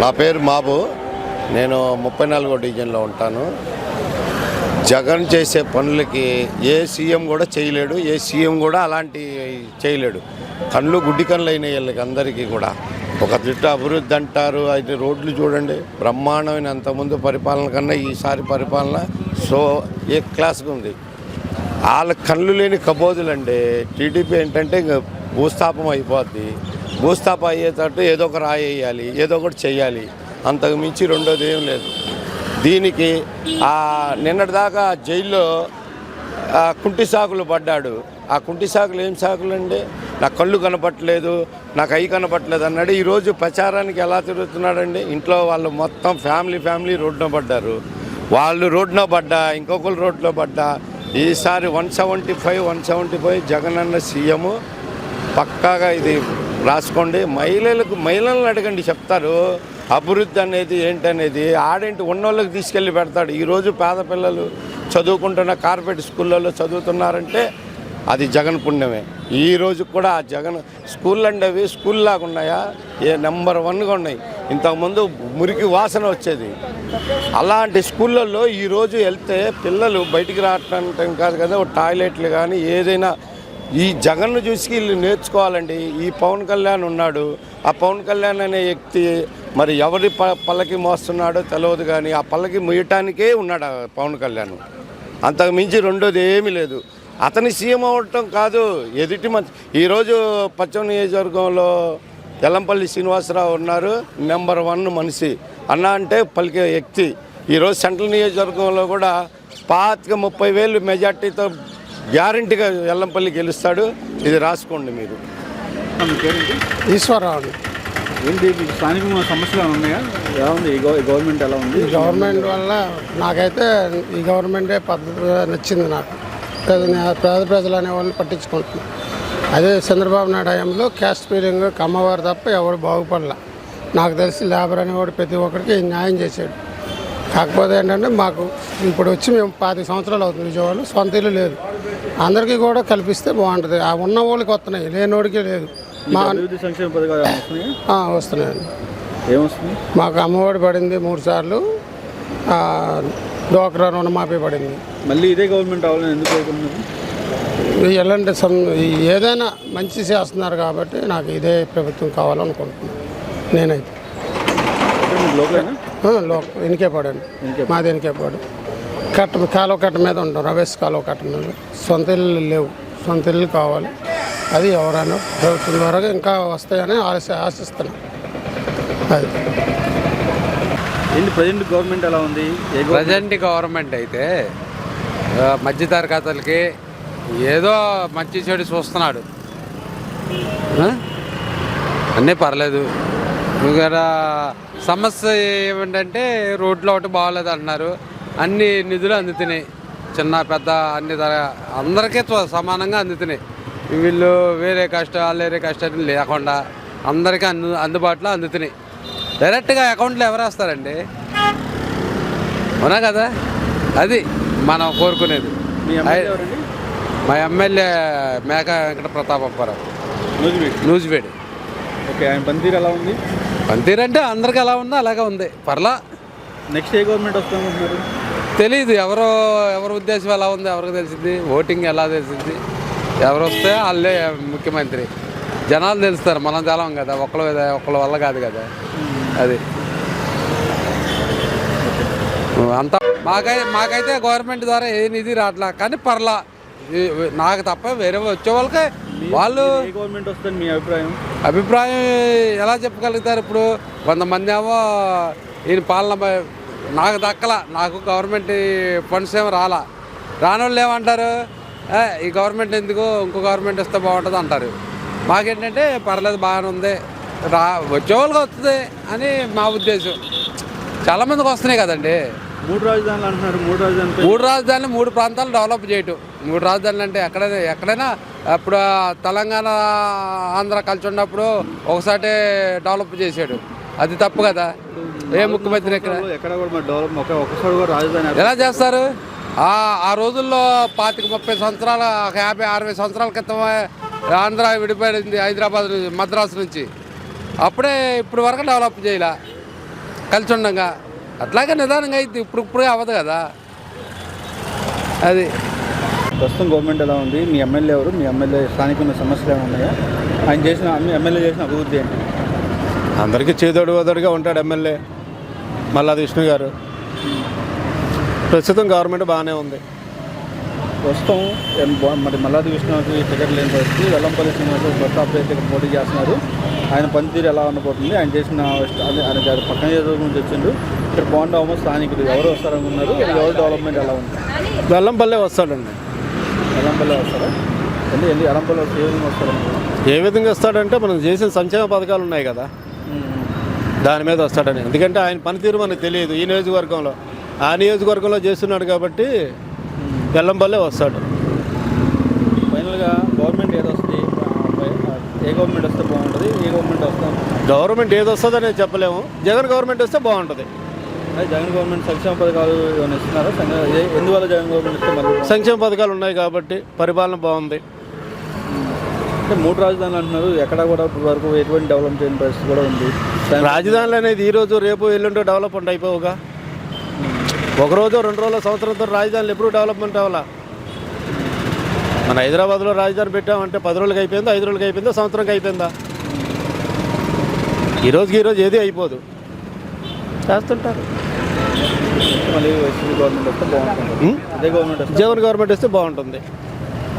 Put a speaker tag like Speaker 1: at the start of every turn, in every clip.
Speaker 1: నా పేరు మాబు. నేను ముప్పై నాలుగో డివిజన్లో ఉంటాను. జగన్ చేసే పనులకి ఏ సీఎం కూడా చేయలేడు ఏ సీఎం కూడా అలాంటి చేయలేడు. కళ్ళు గుడ్డి కళ్ళు అయిన వీళ్ళకి అందరికీ కూడా. ఒక తిట్టు అభివృద్ధి అంటారు అయితే రోడ్లు చూడండి. బ్రహ్మాండమైన అంతకుముందు పరిపాలన కన్నా ఈసారి పరిపాలన సో ఏ క్లాస్గా ఉంది. వాళ్ళ కళ్ళు లేని కబోదులండి. టీడీపీ ఏంటంటే ఇంక భూస్థాపం అయిపోద్ది. భూస్థాప అయ్యేటట్టు ఏదో ఒక రాయి వేయాలి ఏదో ఒకటి చేయాలి అంతకు మించి రెండోది ఏం లేదు. దీనికి నిన్నటిదాకా జైల్లో ఆ కుంటి సాకులు పడ్డాడు. ఆ కుంటి సాకులు ఏం సాకులు అండి? నా కళ్ళు కనపట్లేదు నాకు అయి కనపట్లేదు అన్నాడు. ఈరోజు ప్రచారానికి ఎలా తిరుగుతున్నాడండి? ఇంట్లో వాళ్ళు మొత్తం ఫ్యామిలీ ఫ్యామిలీ రోడ్డున పడ్డారు. వాళ్ళు రోడ్డున పడ్డా ఇంకొకరు రోడ్లో పడ్డా. ఈసారి one seventy five one seventy five Jagan అన్న సీఎం పక్కాగా ఇది రాసుకోండి. మహిళలకు మహిళలను అడగండి చెప్తారు. అభివృద్ధి అనేది ఏంటనేది ఆడేంటి ఉన్నోళ్ళకి తీసుకెళ్ళి పెడతాడు. ఈరోజు పేద పిల్లలు చదువుకుంటున్న కార్పొరేట్ స్కూళ్ళల్లో చదువుతున్నారంటే అది జగన్ పుణ్యమే. ఈ రోజు కూడా ఆ జగన్ స్కూల్ అంటే అవి స్కూల్ లాగా ఉన్నాయా? ఏ నెంబర్ వన్గా ఉన్నాయి. ఇంతకుముందు మురికి వాసన వచ్చేది. అలాంటి స్కూళ్ళల్లో ఈరోజు వెళ్తే పిల్లలు బయటికి రావటం కాదు కదా ఓ టాయిలెట్లు కానీ ఏదైనా ఈ జగన్ను చూసి వీళ్ళు నేర్చుకోవాలండి. ఈ పవన్ కళ్యాణ్ ఉన్నాడు. ఆ పవన్ కళ్యాణ్ అనే వ్యక్తి మరి ఎవరి ప పల్లకి మోస్తున్నాడో తెలియదు కానీ ఆ పల్లకి మొయ్యటానికే ఉన్నాడు ఆ పవన్ కళ్యాణ్. అంతకు మించి రెండోది ఏమీ లేదు. అతని సీఎం అవ్వటం కాదు. ఎదుటి మంచి ఈరోజు పశ్చిమ నియోజకవర్గంలో ఎల్లంపల్లి శ్రీనివాసరావు ఉన్నారు. నెంబర్ వన్ మనిషి. అన్న అంటే పలికే వ్యక్తి. ఈరోజు సెంట్రల్ నియోజకవర్గంలో కూడా పాతిక ముప్పై వేలు మెజార్టీతో గ్యారంటీగా ఎల్లంపల్లి గెలుస్తాడు. ఇది రాసుకోండి మీరు.
Speaker 2: ఈశ్వరరావు.
Speaker 3: ఏంటి మీకు స్థానికంగా సమస్యలు ఉన్నాయా? ఎలా ఉంది? ఈ గవ- ఈ గవర్నమెంట్ ఎలా ఉంది?
Speaker 2: ఈ గవర్నమెంట్ వల్ల నాకైతే ఈ గవర్నమెంటే పద్ధతి నచ్చింది నాకు. పేద పేద ప్రజలు అనే వాళ్ళని పట్టించుకుంటున్నాను అదే చంద్రబాబు నాయుడు హయాంలో క్యాస్ట్ ఫీలింగ్ కమ్మవారు తప్ప ఎవడు బాగుపడలా. నాకు తెలిసి లేబర్ అనేవాడు ప్రతి ఒక్కరికి న్యాయం చేశాడు. కాకపోతే ఏంటంటే మాకు ఇప్పుడు వచ్చి మేము పాతి సంవత్సరాలు అవుతుంది. విజయవాడలో సొంత ఇల్లు లేదు. అందరికీ కూడా కల్పిస్తే బాగుంటుంది. ఆ ఉన్న వాళ్ళకి వస్తున్నాయి లేనివాడికి లేదు. మా
Speaker 3: సంక్షేమ పథకాలు
Speaker 2: వస్తున్నాయండి.
Speaker 3: ఏమొస్తుంది?
Speaker 2: మాకు అమ్మఒడి పడింది మూడు సార్లు. డోక్రా రుణమాఫీ పడింది.
Speaker 3: మళ్ళీ ఇదే గవర్నమెంట్ అవ్వాలని ఎందుకు
Speaker 2: ఎలాంటి సం ఏదైనా మంచి చేస్తున్నారు కాబట్టి నాకు ఇదే ప్రభుత్వం కావాలనుకుంటున్నాను. నేనైతే.
Speaker 3: అంటే మీకు లోకలేనా?
Speaker 2: ఆ, లో ఎనికే పడండి. మాది ఎనికే పడు. కట్ట కాలువ కట్ట మీద ఉంటాం రవేష్ కాలువ కట్ట మీద. సొంత ఇల్లు లేవు సొంత ఇల్లు కావాలి. అది ఎవరైనా ప్రభుత్వం ద్వారా ఇంకా వస్తాయని ఆశ ఆశిస్తున్నాను అది.
Speaker 3: ఏంటి ప్రజెంట్ గవర్నమెంట్ ఎలా ఉంది? ఏ గవర్నమెంట్?
Speaker 4: ప్రజెంట్ గవర్నమెంట్ అయితే ఆ, మధ్యతరగతులకి ఏదో మంచి చెడు చూస్తున్నాడు. ఆ? అన్నీ పర్లేదు. ఇంకా సమస్య ఏమిటంటే రోడ్లు ఒకటి బాగోలేదు అంటున్నారు అన్ని నిధులు అందుతున్నాయి. చిన్న పెద్ద అన్ని తర- అందరికీ సమానంగా అందుతున్నాయి. వీళ్ళు వేరే కష్టాలు వేరే కష్టాలు లేకుండా అందరికీ అందు అందుబాటులో అందుతున్నాయి. డైరెక్ట్గా అకౌంట్లో ఎవరు వేస్తారండి? అవునా కదా? అది మనం కోరుకునేది.
Speaker 3: మీ ఎమ్మెల్యే
Speaker 4: మేక వెంకట ప్రతాపప్పారావు
Speaker 3: నూజివీడ్. ఓకే ఆయన పనితీరు ఎలా ఉంది?
Speaker 4: పనితీరంటే అందరికి ఎలా ఉందో అలాగే ఉంది. పర్లా.
Speaker 3: నెక్స్ట్ ఏ గవర్నమెంట్ వస్తామంటున్నారు
Speaker 4: తెలియదు ఎవరో ఎవరి ఉద్దేశం ఎలా ఉందో ఎవరికి తెలిసింది ఓటింగ్ ఎలా తెలిసింది ఎవరు వస్తే వాళ్ళే ముఖ్యమంత్రి. జనాలు తెలుస్తారు మనం తెలం కదా ఒక్కళ్ళ మీద ఒక్కళ్ళ వల్ల కాదు కదా అది. అంతా మాకై మాకైతే గవర్నమెంట్ ద్వారా ఏ నిధి రావట్లా కానీ పర్లా. నాకు తప్ప వేరే వచ్చే వాళ్ళకి వాళ్ళు
Speaker 3: గవర్నమెంట్ వస్తుంది మీ అభిప్రాయం?
Speaker 4: అభిప్రాయం ఎలా చెప్పగలుగుతారు ఇప్పుడు? కొంతమంది ఏమో ఈయన పాలన నాకు దక్కల నాకు గవర్నమెంట్ ఫండ్స్ ఏమో రాలా. రాని వాళ్ళు ఏమంటారు? "ఏ, ఈ గవర్నమెంట్ ఎందుకు? ఇంకో గవర్నమెంట్ వస్తే బాగుంటుంది అంటారు. మాకేంటంటే పర్లేదు బాగానే ఉంది. రా వచ్చేవాళ్ళకి వస్తుంది అని మా ఉద్దేశం. చాలామందికి వస్తున్నాయి కదండి.
Speaker 3: మూడు రాజధానులు అంటున్నారు. మూడు రాజధాని
Speaker 4: మూడు రాజధానులు మూడు ప్రాంతాలు డెవలప్ చేయటం. మూడు రాజధానులు అంటే ఎక్కడైనా ఎక్కడైనా అప్పుడు తెలంగాణ ఆంధ్ర కలిసి ఉన్నప్పుడు ఒకసారి డెవలప్ చేశాడు అది తప్పు కదా? ఏ ముఖ్యమంత్రి ఎక్కడ?
Speaker 3: ఎక్కడ కూడా మరి డెవలప్ ఒక ఒక్కసారి కూడా రాజధాని
Speaker 4: ఎలా చేస్తారు? ఆ రోజుల్లో పాతిక ముప్పై సంవత్సరాల ఒక యాభై అరవై సంవత్సరాల క్రితం ఆంధ్ర విడిపోయింది హైదరాబాద్ మద్రాసు నుంచి. అప్పుడే ఇప్పుడు వరకు డెవలప్ చేయలే. కలిసి ఉండగా. అట్లాగే నిదానంగా అయితే ఇప్పుడు ఇప్పుడే అవ్వదు కదా? అది.
Speaker 3: ప్రస్తుతం గవర్నమెంట్ ఎలా ఉంది? మీ ఎమ్మెల్యే ఎవరు? మీ ఎమ్మెల్యే స్థానికంగా సమస్యలు ఏమైనా ఉన్నాయా? ఆయన చేసిన మీ ఎమ్మెల్యే చేసిన అభివృద్ధి ఏంటి?
Speaker 5: అందరికీ చేదోడు వదడుగా ఉంటాడు ఎమ్మెల్యే మల్లాది విష్ణు గారు. ప్రస్తుతం గవర్నమెంట్ బాగానే ఉంది.
Speaker 3: ప్రస్తుతం మరి మల్లాది విష్ణుకి టికెట్ లేని పరిస్థితి. వెల్లంపల్లి శ్రీనివాస కొత్త అభ్యర్థి ఇక్కడ పోటీ చేస్తున్నారు. ఆయన పనితీరు ఎలా ఉండబోతుంది? ఆయన చేసిన ఆయన గారు పక్కన నుంచి వచ్చిండు ఇక్కడ బాగుండవమో స్థానికులు. ఎవరు వస్తారనుకున్నారు ఎవరు డెవలప్మెంట్ ఎలా ఉంది?
Speaker 5: వెల్లంపల్లె వస్తాడండి.
Speaker 3: వెల్లంపల్లి వస్తారా ఎల్లి ఎల్లి ఎల్లంపల్లి వస్తే ఏ విధంగా వస్తారనుకున్నారు
Speaker 5: ఏ విధంగా వస్తాడంటే మనం చేసిన సంక్షేమ పథకాలు ఉన్నాయి కదా. దాని మీద వస్తాడని. ఎందుకంటే ఆయన పనితీరు మనకు తెలియదు ఈ నియోజకవర్గంలో. ఆ నియోజకవర్గంలో చేస్తున్నాడు కాబట్టి వెల్లంపల్లె వస్తాడు.
Speaker 3: ఫైనల్గా గవర్నమెంట్ ఏది వస్తుంది? ఏ గవర్నమెంట్ వస్తే బాగుంటుంది? ఏ గవర్నమెంట్ వస్తాం
Speaker 5: గవర్నమెంట్ ఏది వస్తుందని చెప్పలేము. జగన్ గవర్నమెంట్ వస్తే బాగుంటుంది.
Speaker 3: జగన్ గవర్నమెంట్ సంక్షేమ పథకాలు ఇస్తున్నారా? ఎందువల్ల జగన్ గవర్నమెంట్ ఇస్తే?
Speaker 5: సంక్షేమ పథకాలు ఉన్నాయి కాబట్టి పరిపాలన బాగుంది.
Speaker 3: అంటే మూడు రాజధానులు అంటున్నారు. ఎక్కడ కూడా ఇప్పటి వరకు ఎటువంటి డెవలప్ చేయని పరిస్థితి కూడా ఉంది.
Speaker 5: రాజధానులు అనేది ఈ రోజు రేపు ఎల్లుండో డెవలప్మెంట్ అయిపోవుగా ఒక. రోజు రెండు రోజుల సంవత్సరంతో రాజధానులు ఎప్పుడు డెవలప్మెంట్ అవ్వాలా? మన హైదరాబాద్లో రాజధాని పెట్టామంటే పది రోజులకి అయిపోయిందా? ఐదు రోజులకి అయిపోయిందా? సంవత్సరంకి అయిపోయిందా? ఈ రోజుకి ఈ రోజు ఏది అయిపోదు. చేస్తుంటారు.
Speaker 3: మళ్ళీ వైసీపీ గవర్నమెంట్ వస్తే బాగుంటుంది.
Speaker 5: జగన్ గవర్నమెంట్ వస్తే బాగుంటుంది.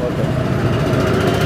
Speaker 3: ఓకే.